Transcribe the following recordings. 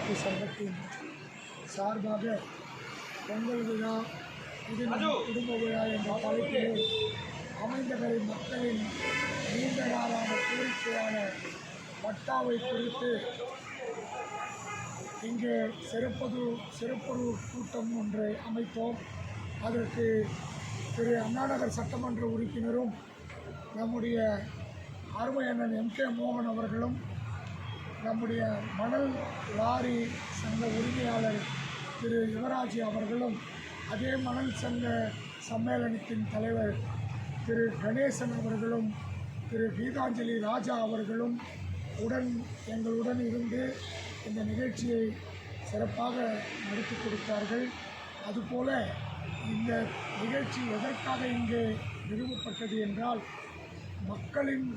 பாதுகாப்பு சங்கத்தின் சார்பாக பொங்கல் விழா இது குடும்ப விழா என்ற தலைப்பிலே அமைந்தகரை மக்களின் நீண்ட நாளான கோரிக்கையான பட்டாவை குறித்து இங்கே சிறப்பது சிறப்புறு கூட்டம் ஒன்றை அமைத்தோம். அதற்கு திரு அண்ணாநகர் சட்டமன்ற உறுப்பினரும் நம்முடைய அருமை அண்ணன் எம் கே மோகன் அவர்களும் நம்முடைய மணல் லாரி சங்க உரிமையாளர் திரு யுவராஜ் அவர்களும் அதே மணல் சங்க சம்மேளனத்தின் தலைவர் திரு கணேசன் அவர்களும் திரு கீதாஞ்சலி ராஜா அவர்களும் உடன் எங்களுடன் இருந்து இந்த நிகழ்ச்சியை சிறப்பாக நடத்தி கொடுத்தார்கள். அதுபோல இந்த நிகழ்ச்சி எதற்காக இங்கே நிறுவப்பட்டது என்றால் மக்களின்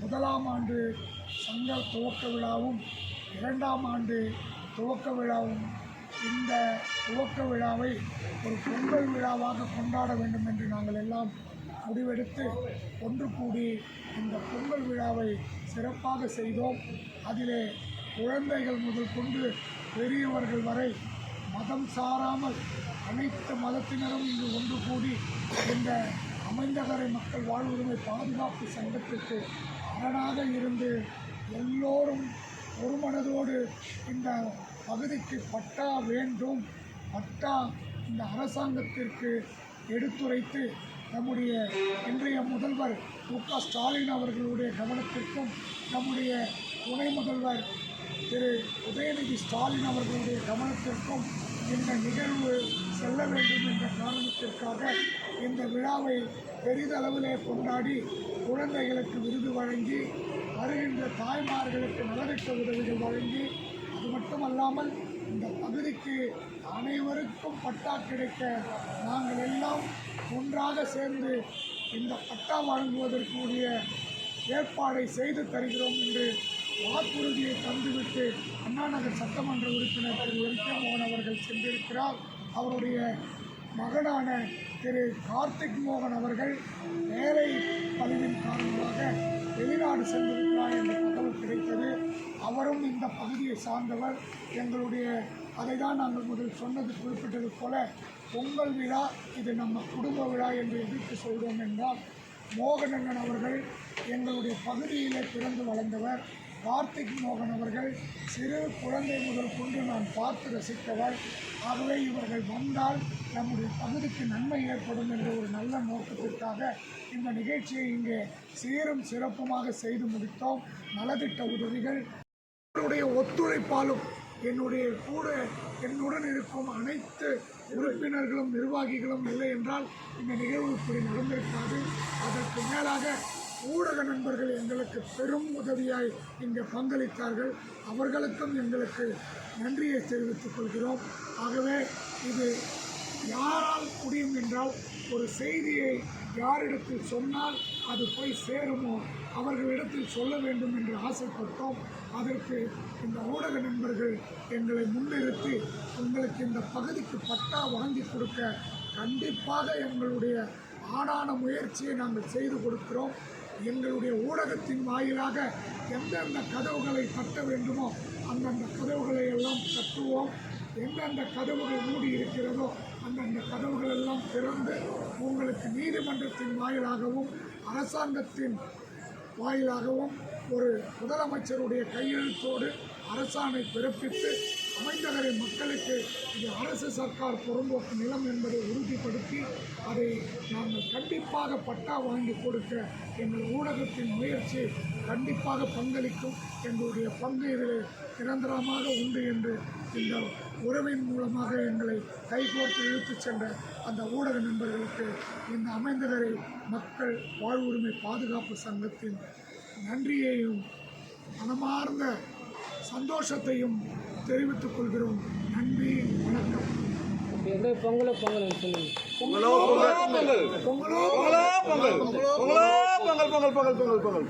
முதலாம் ஆண்டு சங்க துவக்க விழாவும் இரண்டாம் ஆண்டு துவக்க விழாவும் இந்த துவக்க விழாவை ஒரு பொங்கல் விழாவாக கொண்டாட வேண்டும் என்று நாங்கள் எல்லாம் முடிவெடுத்து ஒன்று கூடி இந்த பொங்கல் விழாவை சிறப்பாக செய்தோம். அதிலே குழந்தைகள் முதல் கொண்டு பெரியவர்கள் வரை மதம் சாராமல் அனைத்து மதத்தினரும் இங்கு ஒன்று கூடி இந்த அமைந்தகரை மக்கள் வாழ்வுரிமை பாதுகாப்பு சங்கத்திற்கு அரணாக இருந்து எல்லோரும் ஒரு மனதோடு இந்த பகுதிக்கு பட்டா வேண்டும். பட்டா இந்த அரசாங்கத்திற்கு எடுத்துரைத்து நம்முடைய இன்றைய முதல்வர் மு க ஸ்டாலின் அவர்களுடைய கவனத்திற்கும் நம்முடைய துணை முதல்வர் திரு உதயநிதி ஸ்டாலின் அவர்களுடைய கவனத்திற்கும் இந்த நிகழ்வு செல்ல வேண்டும் என்ற காரணத்திற்காக இந்த விழாவை பெரிதளவிலே கொண்டாடி குழந்தைகளுக்கு விருது வழங்கி வருகின்ற தாய்மார்களுக்கு நலத்திட்ட உதவிகள் வழங்கி அது மட்டுமல்லாமல் இந்த பகுதிக்கு அனைவருக்கும் பட்டா கிடைக்க நாங்கள் எல்லாம் ஒன்றாக சேர்ந்து இந்த பட்டா வழங்குவதற்குரிய ஏற்பாடை செய்து தருகிறோம் என்று வாக்குறுதியை தந்துவிட்டு அண்ணாநகர் சட்டமன்ற உறுப்பினர் திரு எம் கே மோகன் அவர்கள் சென்றிருக்கிறார். அவருடைய மகனான திரு கார்த்திக் மோகன் அவர்கள் வேலை பதிவின் காரணமாக வெளிநாடு சென்றிருக்கிறார் என்ற தகவல் கிடைத்தது. அவரும் இந்த பகுதியை சார்ந்தவர். எங்களுடைய அதை தான் நாங்கள் முதல் சொன்னது குறிப்பிட்டது போல பொங்கல் விழா இது நம்ம குடும்ப விழா என்று எதிர்த்து சொல்கிறோம் என்றால் மோகனண்ணன் அவர்கள் எங்களுடைய பகுதியிலே பிறந்து வளர்ந்தவர். கார்த்திக் மோகன் அவர்கள் சிறு குழந்தை முதல் கொண்டு நான் பார்த்து ரசித்தவர் ஆகவே இவர்கள் வந்தால் நம்முடைய பகுதிக்கு நன்மை ஏற்படும் என்ற ஒரு நல்ல நோக்கத்திற்காக இந்த நிகழ்ச்சியை இங்கே சீரும் சிறப்புமாக செய்து முடித்தோம். நலத்திட்ட உதவிகள் என்னுடைய ஒத்துழைப்பாலும் என்னுடைய கூட என்னுடன் இருக்கும் அனைத்து உறுப்பினர்களும் நிர்வாகிகளும் இல்லை என்றால் இந்த நிகழ்வு இப்படி நடந்திருக்காது. அதற்கு மேலாக ஊடக நண்பர்கள் எங்களுக்கு பெரும் உதவியாய் இங்கே பங்களித்தார்கள். அவர்களுக்கும் எங்களுக்கு நன்றியை தெரிவித்துக் கொள்கிறோம். ஆகவே இது யாரால் முடியும் என்றால் ஒரு செய்தியை யாரிடத்தில் சொன்னால் அது போய் சேருமோ அவர்களிடத்தில் சொல்ல வேண்டும் என்று ஆசைப்பட்டோம். அதற்கு இந்த ஊடக நண்பர்கள் எங்களை முன்னிறுத்தி உங்களுக்கு இந்த பகுதிக்கு பட்டா வாங்கி கொடுக்க கண்டிப்பாக எங்களுடைய ஆடான முயற்சியை நாங்கள் செய்து கொடுக்கிறோம். எங்களுடைய ஊடகத்தின் வாயிலாக எந்தெந்த கதவுகளை தட்ட வேண்டுமோ அந்தந்த கதவுகளை எல்லாம் தட்டுவோம். எந்தெந்த கதவுகள் மூடி இருக்கிறதோ அந்தந்த கதவுகள் எல்லாம் திறந்து உங்களுக்கு நீதிமன்றத்தின் வாயிலாகவும் அரசாங்கத்தின் வாயிலாகவும் ஒரு முதலமைச்சருடைய கையெழுத்தோடு அரசாணை பிறப்பித்து அமைந்தகரை மக்களுக்கு இது அரசு சர்க்கார் புறம்போக்கு நிலம் என்பதை உறுதிப்படுத்தி அதை நாங்கள் கண்டிப்பாக பட்டா வாங்கி கொடுக்க எங்கள் ஊடகத்தின் முயற்சி கண்டிப்பாக பங்களிக்கும். எங்களுடைய பங்கு இதில் நிரந்தரமாக உண்டு என்று இந்த உறவின் மூலமாக எங்களை கைகோர்த்து இழுத்துச் சென்ற அந்த ஊடக நண்பர்களுக்கு இந்த அமைந்தகரை மக்கள் வாழ்வுரிமை பாதுகாப்பு சங்கத்தின் நன்றியையும் மனமார்ந்த சந்தோஷத்தையும் தெரிவித்துக் கொள்கிறோம். நன்றி வணக்கம். பொங்கலோ பொங்கல் பொங்கலோ. பொங்கல். பொங்கலோ பொங்கல் பொங்கலோ. பொங்கல். பொங்கல் பொங்கல் பொங்கல். பொங்கல்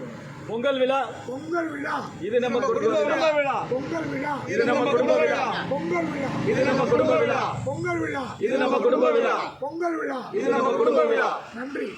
பொங்கல் விழா? பொங்கல் விழா. இது நம்ம குடும்ப விழா. விழா. பொங்கல் விழா. இது நம்ம குடும்ப விழா. பொங்கல் விழா. இது நம்ம குடும்ப விழா. பொங்கல் விழா. இது நம்ம குடும்ப விழா. பொங்கல் விழா. இது நம்ம குடும்ப விழா. நன்றி.